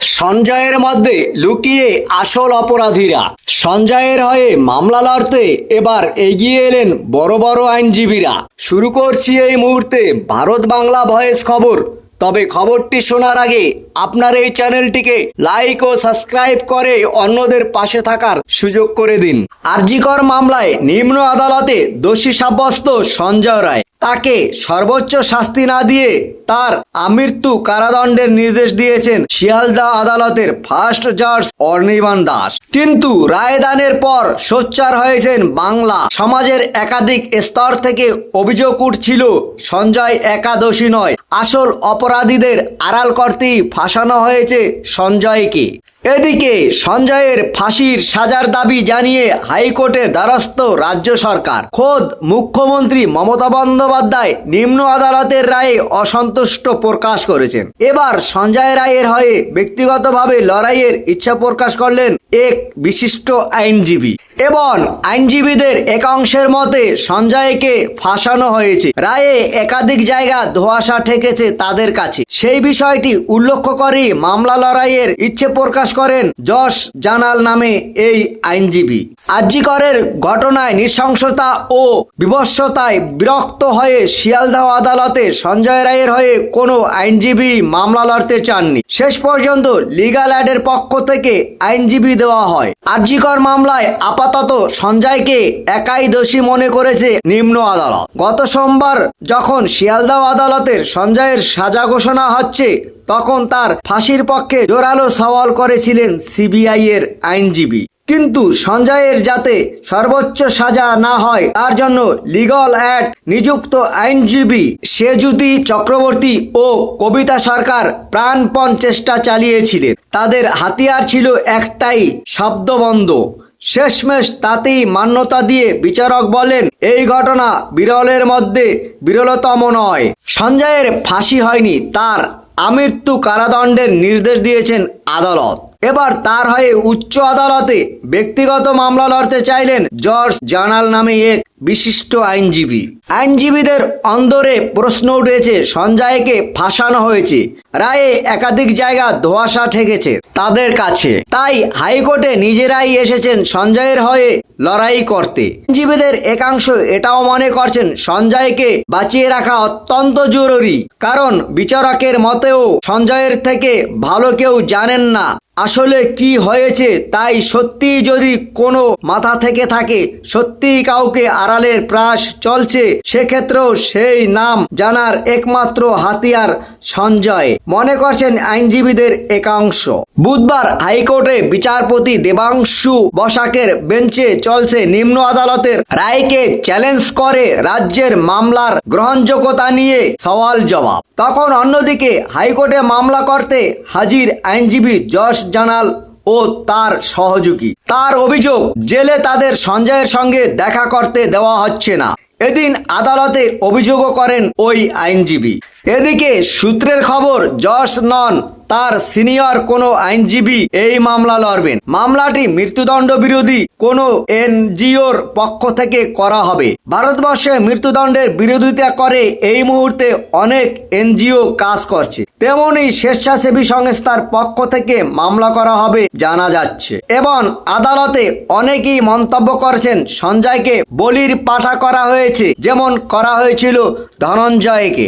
সঞ্জয়ের মধ্যে লুকিয়ে আসল অপরাধীরা। সঞ্জয়ের হয়ে মামলা লড়তে এবার এগিয়ে এলেন বড় বড় আইনজীবীরা। শুরু করছি এই মুহূর্তে ভারত বাংলা ভয়েস খবর। তবে খবরটি শোনার আগে আপনার এই চ্যানেলটিকে লাইক ও সাবস্ক্রাইব করে অন্যদের পাশে থাকার সুযোগ করে দিন। আরজিকর মামলায় নিম্ন আদালতে দোষী সাব্যস্ত সঞ্জয় রায়। তাকে সর্বোচ্চ শাস্তি না দিয়ে তার আমৃত্যু কারাদণ্ডের নির্দেশ দিয়েছেন শিয়ালদা আদালতের ফার্স্ট জাজ অর্নিবান দাস। কিন্তু রায়দানের পর সোচ্চার হয়েছেন বাংলা সমাজের একাধিক স্তর থেকে অভিযোগ উঠছিল, সঞ্জয় একাদশী নয়, আসল অপরাধীদের আড়াল করতেই ফাঁসানো হয়েছে সঞ্জয়কে। এদিকে সঞ্জয়ের ফাঁসির সাজার দাবি জানিয়ে হাইকোর্টের দ্বারস্থ রাজ্য সরকার। খোদ মুখ্যমন্ত্রী মমতা বন্দ্যোপাধ্যায় নিম্ন আদালতের রায়ে অসন্তুষ্ট প্রকাশ করেছেন। এবার সঞ্জয় রায়ের হয়ে ব্যক্তিগতভাবে লড়াইয়ের ইচ্ছা প্রকাশ করলেন এক বিশিষ্ট আইনজীবী। এবং আইনজীবীদের একাংশের মতে সঞ্জয়কে ফাঁসানো হয়েছে। রায়ে একাধিক জায়গা ধোয়াশা ঠেকেছে তাদের কাছে। সেই বিষয়টি উল্লেখ করে মামলা লড়াইয়ের ইচ্ছে প্রকাশ করেন যশ জানাল নামে এই আইনজীবী। আর্যিকরের ঘটনায় নৃশংসতা ও বিভৎসতায় বিরক্ত হয়ে শিয়ালদাহ আদালতে সঞ্জয় রায়ের হয়ে কোনো আইনজীবী মামলা লড়তে চাননি। শেষ পর্যন্ত লিগাল অ্যাডের পক্ষ থেকে আইনজীবী দেওয়া হয়। আর্যিকর মামলায় আপাতত সঞ্জয়কে একাই দোষী মনে করেছে নিম্ন আদালত। গত সোমবার যখন শিয়ালদহ আদালতের সঞ্জয়ের সাজা ঘোষণা হচ্ছে, তখন তার ফাঁসির পক্ষে জোরালো সওয়াল করেছিলেন সিবিআই এর আইনজীবী। কিন্তু সঞ্জয়ের যাতে সর্বোচ্চ সাজা না হয়, তার জন্য লিগল অ্যাড নিযুক্ত আইনজীবী সেজুতি চক্রবর্তী ও কবিতা সরকার প্রাণপণ চেষ্টা চালিয়েছিলেন। তাদের হাতিয়ার ছিল একটাই, শব্দবন্ধ। শেষমেশ তাতেই মান্যতা দিয়ে বিচারক বলেন, এই ঘটনা বিরলের মধ্যে বিরলতম নয়। সঞ্জয়ের ফাঁসি হয়নি, তার আমৃত্যু কারাদণ্ডের নির্দেশ দিয়েছেন আদালত। এবার তার হয়ে উচ্চ আদালতে ব্যক্তিগত মামলা লড়তে চাইলেন জর্জ জানাল নামে এক বিশিষ্ট আইনজীবী। আইনজীবীদের অন্দরে প্রশ্ন উঠেছে, সঞ্জয়কে ফাঁসানো হয়েছে। রায়ে একাধিক জায়গা ধোয়াশা ঠেকেছে তাদের কাছে। তাই হাইকোর্টে নিজেরাই এসেছেন সঞ্জয়ের হয়ে লড়াই করতে। আইনজীবীদের একাংশ এটাও মনে করছেন, সঞ্জয়কে বাঁচিয়ে রাখা অত্যন্ত জরুরি। কারণ বিচারকের মতেও সঞ্জয়ের থেকে ভালো কেউ জানেন না। আসলে কি হয়েছে তাই সত্যি যদি কোনো মাথা থেকে থাকে সত্যি কাউকে আড়ালের প্রাস চলছে, সেক্ষেত্রেও সেই নাম জানার একমাত্র হাতিয়ার সঞ্জয়। মনে করছেন আইনজীবীদের একাংশ। বুধবার হাইকোর্টে বিচারপতি দেবাংশু বসাকের বেঞ্চে চলছে নিম্ন আদালতের রায়কে চ্যালেঞ্জ করে রাজ্যের মামলার গ্রহণযোগ্যতা নিয়ে সওয়াল জবাব। তখন অন্যদিকে হাইকোর্টে মামলা করতে হাজির আইনজীবী যশ জানাল ও তার সহযোগী। তার অভিযোগ, জেলে তাদের সঞ্জয়ের সঙ্গে দেখা করতে দেওয়া হচ্ছে না। এদিন আদালতে অভিযোগও করেন ওই আইনজীবী। এদিকে সূত্রের খবর, যশ নন তার সিনিয়র কোনো আইনজীবী এই মামলা লড়বেন। মামলাটি মৃত্যুদণ্ড বিরোধী কোনো এনজিওর পক্ষ থেকে করা হবে। ভারতবর্ষে মৃত্যুদণ্ডের বিরোধিতা করে এই মুহূর্তে অনেক এনজিও কাজ করছে। তেমনি স্বেচ্ছাসেবী সংস্থার পক্ষ থেকে মামলা করা হবে জানা যাচ্ছে। এবং আদালতে অনেকেই মন্তব্য করছেন, সঞ্জয়কে বলির পাঠা করা হয়েছে, যেমন করা হয়েছিল ধনঞ্জয়কে।